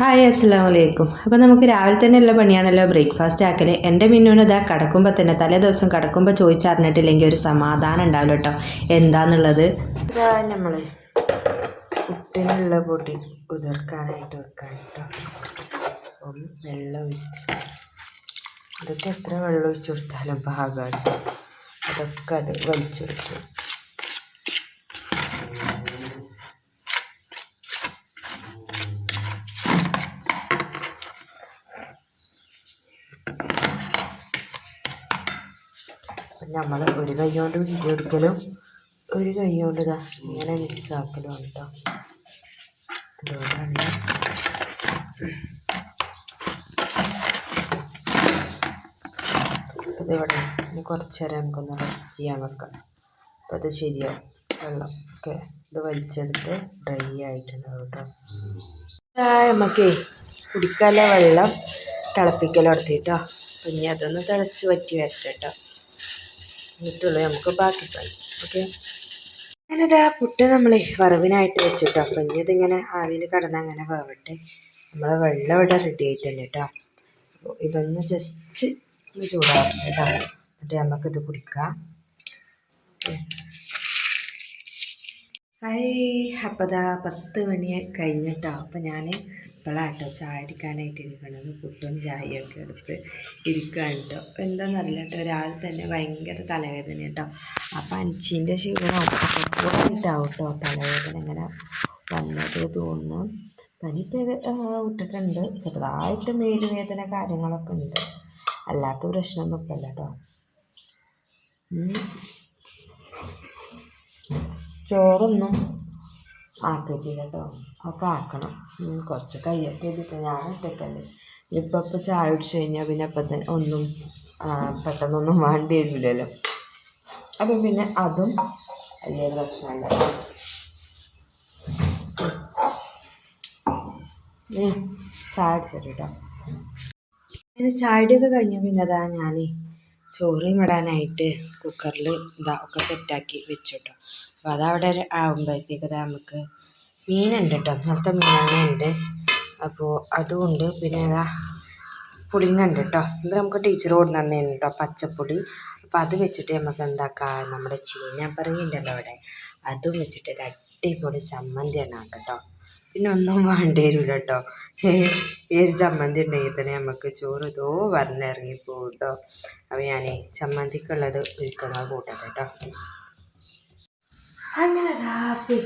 Hi അസ്സാം വലൈക്കും അപ്പോൾ നമുക്ക് രാവിലെ തന്നെ ഉള്ള പണിയാണല്ലോ ബ്രേക്ക്ഫാസ്റ്റ് ആക്കൽ എന്റെ മിന്നൂന് ഇതാ കടക്കുമ്പോൾ തന്നെ തലേ ദിവസം കിടക്കുമ്പോൾ ചോദിച്ചറിഞ്ഞിട്ടില്ലെങ്കിൽ ഒരു സമാധാനം ഉണ്ടാവില്ല കേട്ടോ. എന്താന്നുള്ളത്? ഇതാ നമ്മൾ പുട്ടിനുള്ള പൊടി ഉതിർക്കാനായിട്ട് വെക്കാൻ കേട്ടോ. വെള്ളം ഒഴിച്ച്. അതൊക്കെ എത്ര വെള്ളം ഒഴിച്ചു കൊടുത്താലും പാകമാണ് അതൊക്കെ അത് വലിച്ചെടുക്കും നമ്മൾ ഒരു കൈ കൊണ്ട് വീഡിയോ ഒരു കൈ കൊണ്ട് ഇതാ ഇങ്ങനെ മിക്സ് ആക്കലും ആണ് കേട്ടോ അതുകൊണ്ടാണ് ഇതിവിടെ ഇനി കുറച്ച് നേരം നമുക്കൊന്ന് റെസ്റ്റ് ചെയ്യാൻ വെക്കാം. അപ്പം അത് ശരിയാവും. വെള്ളം ഒക്കെ ഇത് വലിച്ചെടുത്ത് ഡ്രൈ ആയിട്ടുണ്ടാവും കേട്ടോ നമുക്കേ കുടിക്കാനുള്ള വെള്ളം തിളപ്പിക്കൽ നടത്തിട്ടോ പിന്നെ അതൊന്ന് തിളച്ച് വറ്റി വരട്ടെ കേട്ടോ എന്നിട്ടുള്ളൂ നമുക്ക് ബാക്കി ഫ്രൈ ഓക്കെ? ഞാനിതാ പുട്ട് നമ്മൾ വറവിനായിട്ട് വെച്ചിട്ടോ. അപ്പം ഇനി ഇതിങ്ങനെ ആവിയിൽ കിടന്ന് അങ്ങനെ വേവട്ടെ. നമ്മളെ വെള്ളം ഇവിടെ റെഡി ആയിട്ടുണ്ട് കേട്ടോ. അപ്പോൾ ഇതൊന്ന് ജസ്റ്റ് ഒന്ന് ചൂടാവും കേട്ടോ. എന്നിട്ട് നമുക്കിത് കുടിക്കാം. ഹായ്. അപ്പോൾ അതാ പത്ത് മണി കഴിഞ്ഞിട്ടോ. അപ്പോൾ ഞാൻ ഇപ്പോഴാട്ടോ ചായ അടിക്കാനായിട്ട് ഇരിക്കണത് പുട്ടും ചായയൊക്കെ എടുത്ത് ഇരിക്കുകയാണ് കേട്ടോ എന്താണെന്നറിയില്ല കേട്ടോ രാവിലെ തന്നെ ഭയങ്കര തലവേദന കേട്ടോ അപ്പം അഞ്ചിന്റെ ക്ഷീണം കേട്ടോ തലവേദന ഇങ്ങനെ വന്നത് തോന്നുന്നു. പനിക്ക് വിട്ടിട്ടുണ്ട്. ചെറുതായിട്ട് മേലുവേദന കാര്യങ്ങളൊക്കെ ഉണ്ട്. അല്ലാത്ത പ്രശ്നമൊന്നും ഇപ്പം കേട്ടോ ചോറൊന്നും ആക്കിയിട്ടില്ല കേട്ടോ ഒക്കെ ആക്കണം. കുറച്ച് കയ്യൊക്കെ ഇതിട്ട് ഞാൻ ഒറ്റക്കല്ലേ ഇപ്പം ഇപ്പം ചായ കുടിച്ച് കഴിഞ്ഞാൽ പിന്നെ അപ്പം തന്നെ ഒന്നും പെട്ടെന്നൊന്നും വേണ്ടി വരില്ലല്ലോ അപ്പം പിന്നെ അതും വലിയ പ്രശ്നമല്ല. ചായ അടിച്ചിട്ടോ പിന്നെ ചായയുടെ ഒക്കെ കഴിഞ്ഞു പിന്നെ അതാ ഞാൻ ചോറും ഇടാനായിട്ട് കുക്കറിൽ ഇതാ ഒക്കെ സെറ്റാക്കി വെച്ചു കേട്ടോ അപ്പോൾ അതവിടെ ആകുമ്പോഴത്തേക്ക് ഇതാ നമുക്ക് മീനുണ്ട് കേട്ടോ നേരത്തെ മീൻ ഉണ്ട് അപ്പോൾ അതുകൊണ്ട് പിന്നെ ഇതാ പുളിങ്ങ ഉണ്ട് കേട്ടോ ഇത് നമുക്ക് ടീച്ചർ കൊണ്ട് തന്നേന് കേട്ടോ പച്ചപ്പൊടി അപ്പോൾ അത് വെച്ചിട്ട് നമുക്ക് എന്താക്കാം നമ്മുടെ ചീഞ്ഞപ്പറങ്ങിണ്ടല്ലോ അവിടെ. അതും വെച്ചിട്ട് ഒരു അടിപൊളി ചമ്മന്തി ഉണ്ടാക്കാം കേട്ടോ പിന്നെ ഒന്നും വേണ്ടി വരില്ല കേട്ടോ ഈ ഒരു ചമ്മന്തി ഉണ്ടെങ്കിൽ തന്നെ നമുക്ക് ചോറ് ഇതോ പറഞ്ഞിറങ്ങിപ്പോകും കേട്ടോ അപ്പോൾ ഞാനേ ചമ്മന്തിക്കുള്ളത് ഒരുക്കങ്ങൾ കൂട്ടട്ടെ കേട്ടോ അങ്ങനെ രാത്രി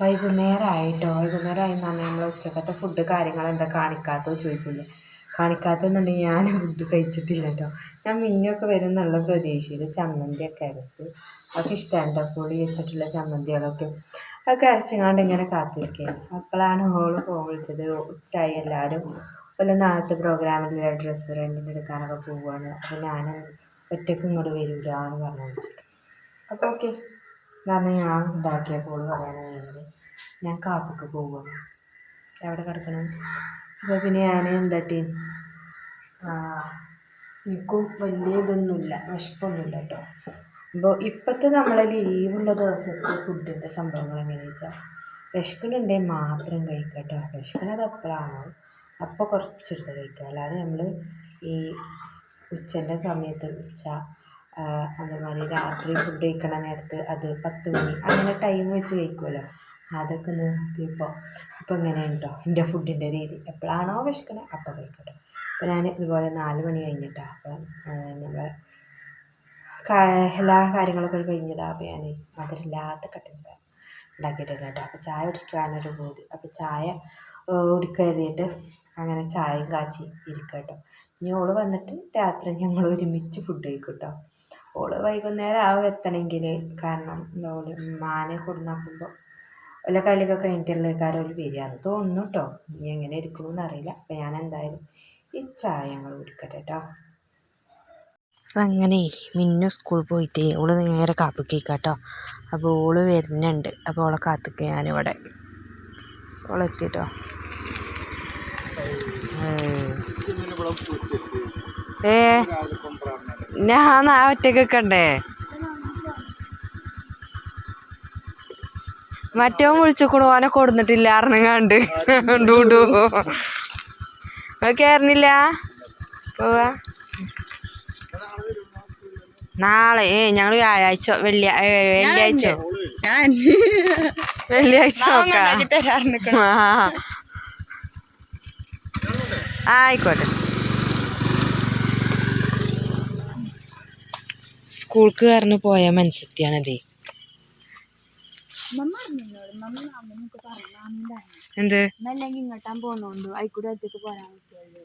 വൈകുന്നേരമായിട്ടോ വൈകുന്നേരമായി എന്ന് പറഞ്ഞാൽ നമ്മൾ ഉച്ചക്കത്തെ ഫുഡ് കാര്യങ്ങൾ എന്താ കാണിക്കാത്തോ ചോദിക്കില്ല കാണിക്കാത്തെന്നുണ്ടെങ്കിൽ ഞാൻ ഫുഡ് കഴിച്ചിട്ടില്ല കേട്ടോ ഞാൻ മിന്നൊക്കെ വരും എന്നുള്ള പ്രതീക്ഷയിൽ ചമ്മന്തിയൊക്കെ അരച്ച്. അതൊക്കെ ഇഷ്ടമുണ്ട് പുളി വെച്ചിട്ടുള്ള ചമ്മന്തികളൊക്കെ. അതൊക്കെ അരച്ചങ്ങാണ്ട് ഇങ്ങനെ കാത്തിരിക്കുകയാണ്. അപ്പോഴാണ് ഹോൾ ഫോൺ വിളിച്ചത്. ഉച്ചയായി എല്ലാവരും. ഒരു നാളത്തെ പ്രോഗ്രാമിലുള്ള ഡ്രസ്സ് റെന്റിന് എടുക്കാനൊക്കെ പോവുകയാണ് അപ്പോൾ ഞാൻ ഒറ്റയ്ക്ക് ഇങ്ങോട്ട് വരില്ല എന്ന് പറഞ്ഞു വിളിച്ചിട്ട് അപ്പോൾ ഓക്കെ കാരണം ഞാൻ ഇതാക്കിയപ്പോൾ പറയണമെങ്കിൽ ഞാൻ കാപ്പിക്ക് പോവുകയാണ് എവിടെ കിടക്കണം? അപ്പോൾ പിന്നെ ഞാൻ എന്താട്ടി എനിക്കും വലിയ ഇതൊന്നുമില്ല. വിശപ്പൊന്നുമില്ല കേട്ടോ. അപ്പോൾ ഇപ്പോഴത്തെ നമ്മളെ ലീവുള്ള ദിവസത്തെ ഫുഡിന്റെ സംഭവങ്ങൾ എങ്ങനെയാണെന്ന് വെച്ചാൽ വിശക്കണുണ്ടെങ്കിൽ മാത്രം കഴിക്കട്ടോ. വിശക്കുന്നത് എപ്പോഴാണോ അപ്പോൾ കുറച്ചെടുത്ത് കഴിക്കുക. അല്ലാതെ നമ്മൾ ഈ ഉച്ചന്റെ സമയത്ത് ഉച്ച അതേമാതിരി രാത്രി ഫുഡ് കഴിക്കണ നേരത്ത് അത് പത്ത് മണി അങ്ങനെ ടൈം വെച്ച് കഴിക്കുമല്ലോ അതൊക്കെ നിർത്തിയപ്പോൾ ഇപ്പോൾ ഇങ്ങനെയാണ് കേട്ടോ എന്റെ ഫുഡിന്റെ രീതി. എപ്പോഴാണോ വിശക്കണേ അപ്പോൾ കഴിക്കട്ടോ. അപ്പോൾ ഞാൻ ഇതുപോലെ നാല് മണി കഴിഞ്ഞിട്ടാണ് അപ്പം നമ്മളെ എല്ലാ കാര്യങ്ങളൊക്കെ കഴിഞ്ഞതാണ് അപ്പോൾ ഞാൻ മധുരമില്ലാത്ത കട്ടൻ ചായ ഉണ്ടാക്കിയിട്ടുണ്ട് കേട്ടോ. അപ്പോൾ ചായ കുടിക്കാനൊരു പൂതി. അപ്പോൾ ചായ കുടിക്കരുതിയിട്ട് അങ്ങനെ ചായയും കാച്ചി ഇരിക്കുക കേട്ടോ. ഇനി ഓൾ വന്നിട്ട് രാത്രി ഞങ്ങൾ ഒരുമിച്ച് ഫുഡ് കഴിക്കും കേട്ടോ. ഓൾ വൈകുന്നേരം ആവും എത്തണമെങ്കിൽ കാരണം ഓൾ മാനെ കൊടുന്നാക്കുമ്പോൾ വല്ല കളിയൊക്കെ കഴിഞ്ഞിട്ടുള്ള കാര്യം വരികയെന്ന് തോന്നുന്നു കേട്ടോ. ഇനി എങ്ങനെ ഇരിക്കണമെന്ന് അറിയില്ല. അപ്പോൾ ഞാൻ എന്തായാലും ഈ ചായ ഞങ്ങൾ കുടിക്കട്ടെ കേട്ടോ. അങ്ങനെ മിന്നു സ്കൂളിൽ പോയിട്ട് ഓൾ നേരെ കാപ്പിക്ക് കേട്ടോ അപ്പോൾ ഓൾ വരുന്നുണ്ട്. അപ്പോൾ ഓളെ കാത്തിക്ക ഞാനിവിടെ. ഓളെത്തിട്ടോ ഏ? ഞാൻ ആ ഒറ്റക്കൊക്കെ ഉണ്ടേ മറ്റോ വിളിച്ചുക്കണു. ഓനെ കൊടുന്നിട്ടില്ല അറിഞ്ഞങ്ങാണ്ട് ഡൂഡു. കയറുന്നില്ല പോവാ. നാളെ ഏ ഞങ്ങൾ വ്യാഴാഴ്ച വെള്ളി വെള്ളിയാഴ്ച. ഞാൻ വെള്ളിയാഴ്ച ആയിക്കോട്ടെ. സ്കൂൾക്ക് കാരണം പോയ മനസ്സത്തിയാണതേ എന്ത്? ഇങ്ങോട്ടാൻ പോകുന്നോണ്ട് അയക്കൂടെ ഒറ്റയ്ക്ക് പോരാൻ പറ്റുള്ളൂ.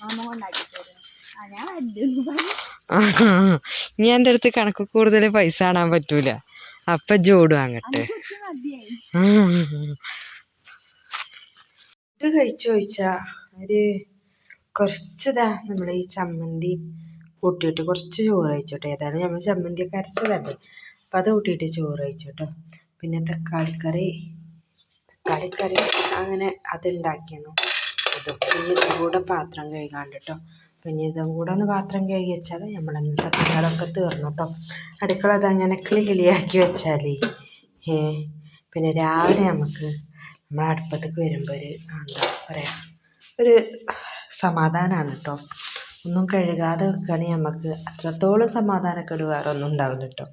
മാമ കൊണ്ടാക്കി തരും. ഇനി എന്റെ അടുത്ത് കണക്ക് കൂടുതൽ പൈസ കാണാൻ പറ്റൂല. അപ്പൊ ജോഡു അങ്ങട്ട്. കഴിച്ചു ചോദിച്ചാ? ഒരു കുറച്ചതാ നമ്മൾ ഈ ചമ്മന്തി കൂട്ടിയിട്ട് കുറച്ച് ചോറ് കഴിച്ചോട്ടെ. ഏതായാലും നമ്മൾ ചമ്മന്തിയൊക്കെ അരച്ചതല്ലേ? അപ്പം അത് കൂട്ടിയിട്ട് ചോറ് കഴിച്ചോട്ടോ. പിന്നെ തക്കാളിക്കറി തക്കാളിക്കറി അങ്ങനെ അതുണ്ടാക്കിയെന്നു അതും പിന്നെ ഇതും. കൂടെ പാത്രം കഴുകാണ്ട് കേട്ടോ പിന്നെ ഇതും കൂടെ ഒന്ന് പാത്രം കഴുകി വെച്ചാൽ നമ്മൾ ഇന്നത്തെ പണികളൊക്കെ തീർന്നു കേട്ടോ. അടുക്കള അതങ്ങനെ കിളി കിളിയാക്കി വെച്ചാൽ ഏ പിന്നെ രാവിലെ നമുക്ക് നമ്മൾ അടുപ്പത്തേക്ക് വരുമ്പോൾ ഒരു എന്താ പറയുക ഒരു സമാധാനമാണ് കേട്ടോ. ഒന്നും കഴുകാതെ വെക്കുകയാണെങ്കിൽ നമുക്ക് അത്രത്തോളം സമാധാനക്കേട് വേറെ ഒന്നും ഉണ്ടാവില്ല കേട്ടോ.